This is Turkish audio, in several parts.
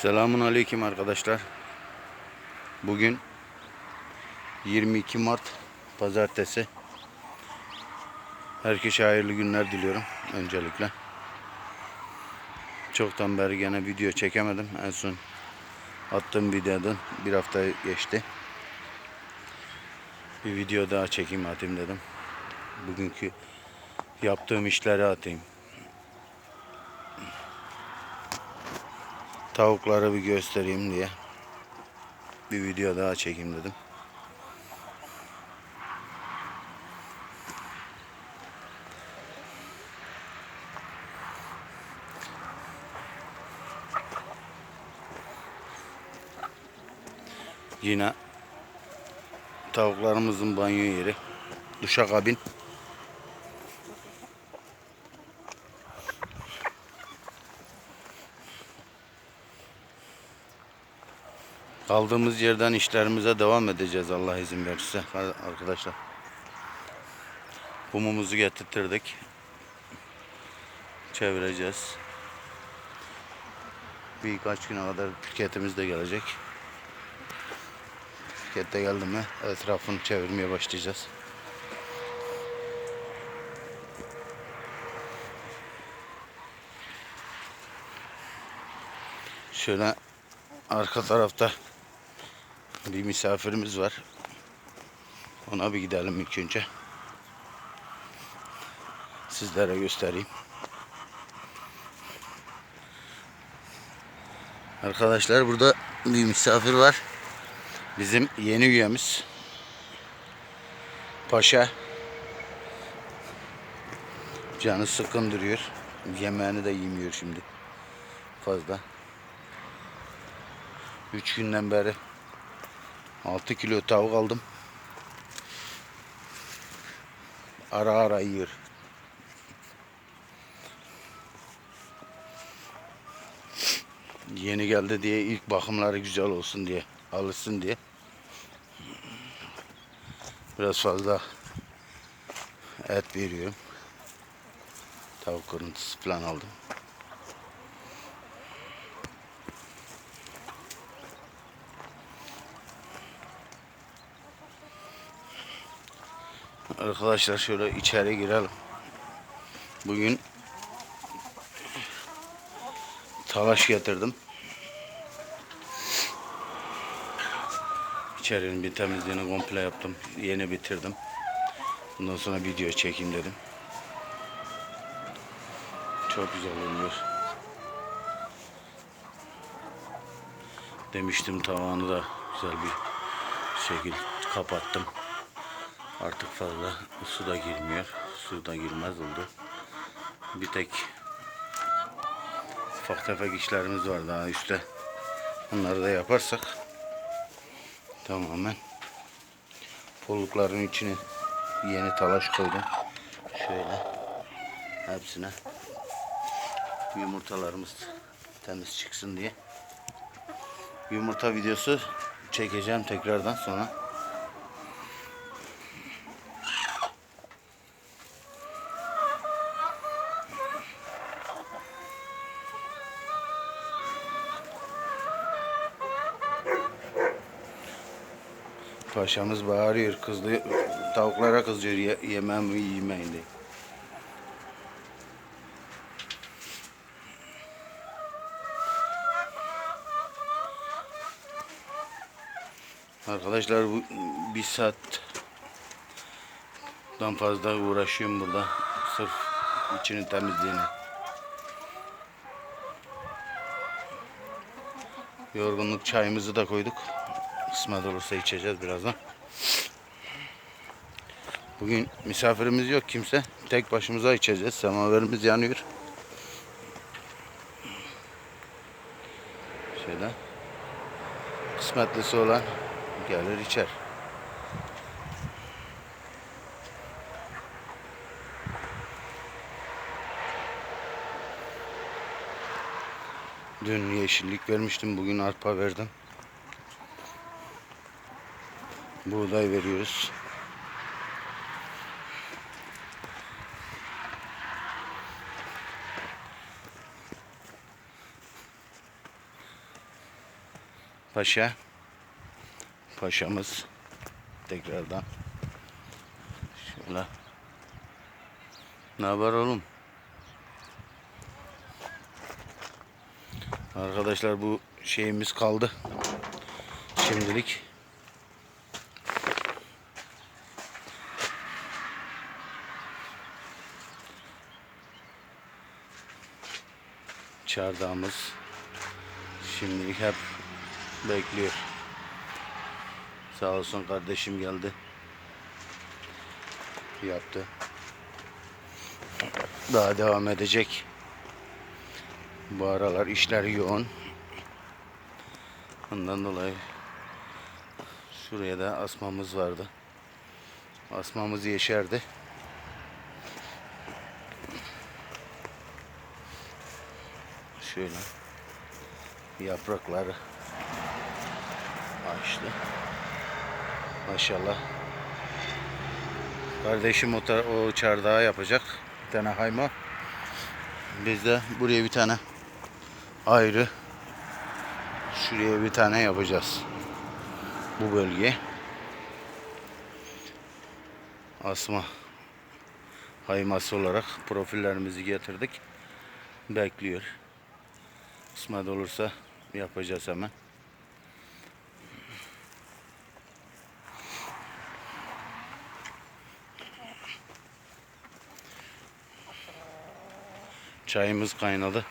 Selamun Aleyküm arkadaşlar. Bugün 22 Mart Pazartesi. Herkese hayırlı günler diliyorum öncelikle. Çoktan beri gene video çekemedim. En son attığım videodan bir hafta geçti. Bir video daha çekeyim atayım dedim. Bugünkü yaptığım işleri atayım. Tavukları bir göstereyim diye bir video daha çekeyim dedim. Yine tavuklarımızın banyo yeri. Duşakabin. Kaldığımız yerden işlerimize devam edeceğiz Allah izin verirse arkadaşlar. Kumumuzu getirttirdik. Çevireceğiz. Birkaç güne kadar piketimiz de gelecek. Piket de geldi mi etrafını çevirmeye başlayacağız. Şöyle arka tarafta bir misafirimiz var. Ona bir gidelim ilk önce. Sizlere göstereyim. Arkadaşlar burada bir misafir var. Bizim yeni üyemiz. Paşa. Canı sıkın duruyor. Yemeğini de yemiyor şimdi. Fazla. 3 günden beri 6 kilo tavuk aldım. Ara ara yiyor. Yeni geldi diye ilk bakımları güzel olsun diye, alışsın diye. Biraz fazla et veriyorum. Tavuk kırıntısı falan aldım. Arkadaşlar şöyle içeri girelim. Bugün talaş getirdim. İçerinin bir temizliğini komple yaptım. Yeni bitirdim. Bundan sonra video çekeyim dedim. Çok güzel oluyor. Demiştim tavanı da güzel bir şekil kapattım. Artık fazla su da girmiyor. Su da girmez oldu. Bir tek ufak tefek işlerimiz var daha üstte. Onları da yaparsak tamamen polukların içine yeni talaş koydum. Şöyle hepsine yumurtalarımız temiz çıksın diye. Yumurta videosu çekeceğim tekrardan sonra. Paşamız bağırıyor, kızdı, tavuklara kızıyor ye, yemem yemeyin diye. Arkadaşlar bu bir saatten fazla uğraşıyorum burada. Sırf içinin temizliğine. Yorgunluk çayımızı da koyduk. Kısmet olursa içeceğiz birazdan. Bugün misafirimiz yok kimse. Tek başımıza içeceğiz. Semaverimiz yanıyor. Şöyle. Kısmetlisi olan gelir içer. Dün yeşillik vermiştim. Bugün arpa verdim. Buğday veriyoruz. Paşa. Paşamız. Tekrardan. Şöyle. Ne haber oğlum? Arkadaşlar bu şeyimiz kaldı. Şimdilik. Çardağımız şimdilik hep bekliyor. Sağ olsun kardeşim geldi. Yaptı. Daha devam edecek. Bu aralar işler yoğun. Ondan dolayı şuraya da asmamız vardı. Asmamız yeşerdi. Şöyle yaprakları açtı. Maşallah. Kardeşim o, o çardağı yapacak. Bir tane hayma. Biz de buraya bir tane ayrı şuraya bir tane yapacağız. Bu bölgeye. Asma hayması olarak profillerimizi getirdik. Bekliyor. Kısmet olursa yapacağız hemen. Çayımız kaynadı.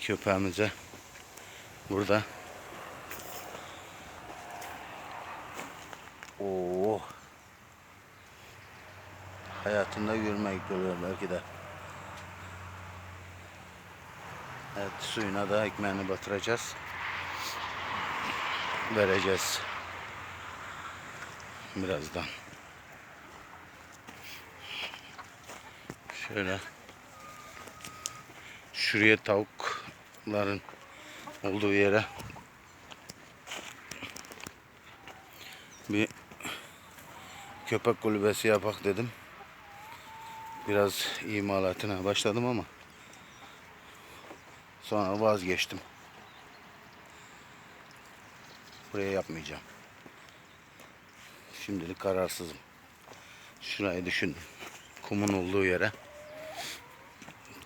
Köpeğimize burada Hayatında görmek oluyor belki de. Evet suyuna da ekmeğini batıracağız. Vereceğiz. Birazdan. Şöyle. Şuraya tavukların olduğu yere bir köpek kulübesi yapak dedim. Biraz imalatına başladım ama sonra vazgeçtim. Buraya yapmayacağım. Şimdilik kararsızım. Şurayı düşündüm. Kumun olduğu yere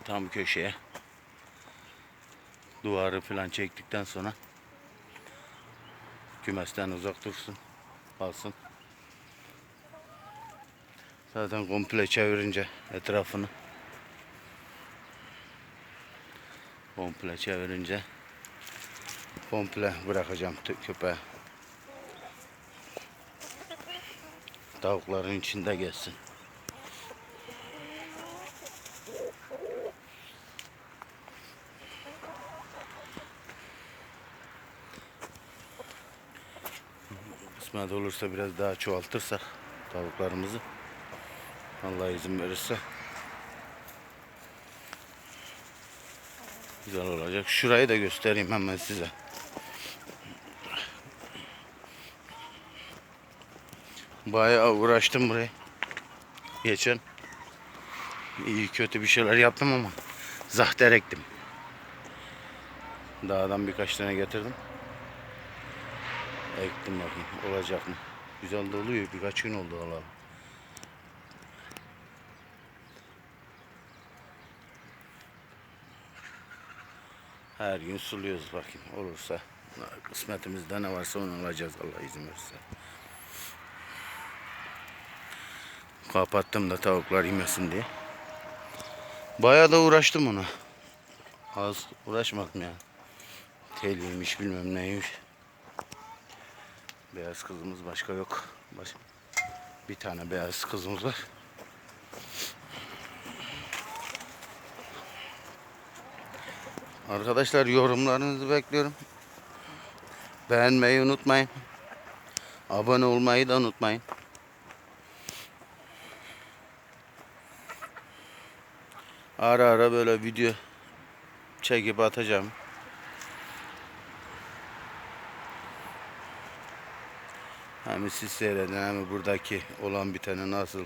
tam köşeye duvarı falan çektikten sonra kümesten uzak dursun. Alsın. Zaten komple çevirince etrafını komple çevirince komple bırakacağım köpeğe. Tavukların içinde gezsin. Kısmet olursa biraz daha çoğaltırsak tavuklarımızı Allah izin verirse güzel olacak. Şurayı da göstereyim hemen size. Bayağı uğraştım buraya. Geçen iyi kötü bir şeyler yaptım ama zahter ektim. Dağdan birkaç tane getirdim. Ektim bakayım olacak mı? Güzel de oluyor. Birkaç gün oldu alalım. Her gün suluyoruz bakayım olursa. Kısmetimizde ne varsa onu alacağız Allah izin verirse. Kapattım da tavuklar yemesin diye. Bayağı da uğraştım ona. Az uğraşmadım ya. Teliymiş bilmem neymiş. Beyaz kızımız başka yok. Baş... Bir tane beyaz kızımız var. Arkadaşlar yorumlarınızı bekliyorum. Beğenmeyi unutmayın. Abone olmayı da unutmayın. Ara ara böyle video çekip atacağım. Hem siz seyredin hem buradaki olan biteni nasıl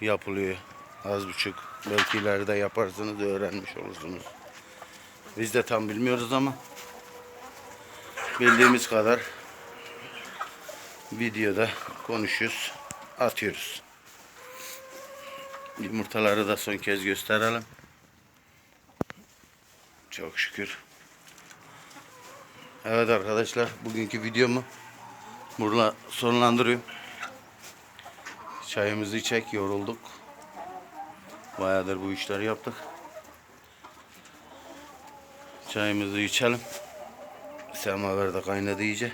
yapılıyor. Az buçuk belki ileride yaparsınız öğrenmiş olursunuz. Biz de tam bilmiyoruz ama bildiğimiz kadar videoda konuşuyoruz, atıyoruz. Yumurtaları da son kez gösterelim. Çok şükür. Evet arkadaşlar bugünkü videomu burada sonlandırıyorum. Çayımızı içek yorulduk. Bayağıdır bu işleri yaptık. Çayımızı içelim. Semaver de kaynadı iyice.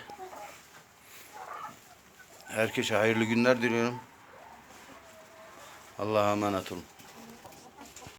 Herkese hayırlı günler diliyorum. Allah'a emanet olun.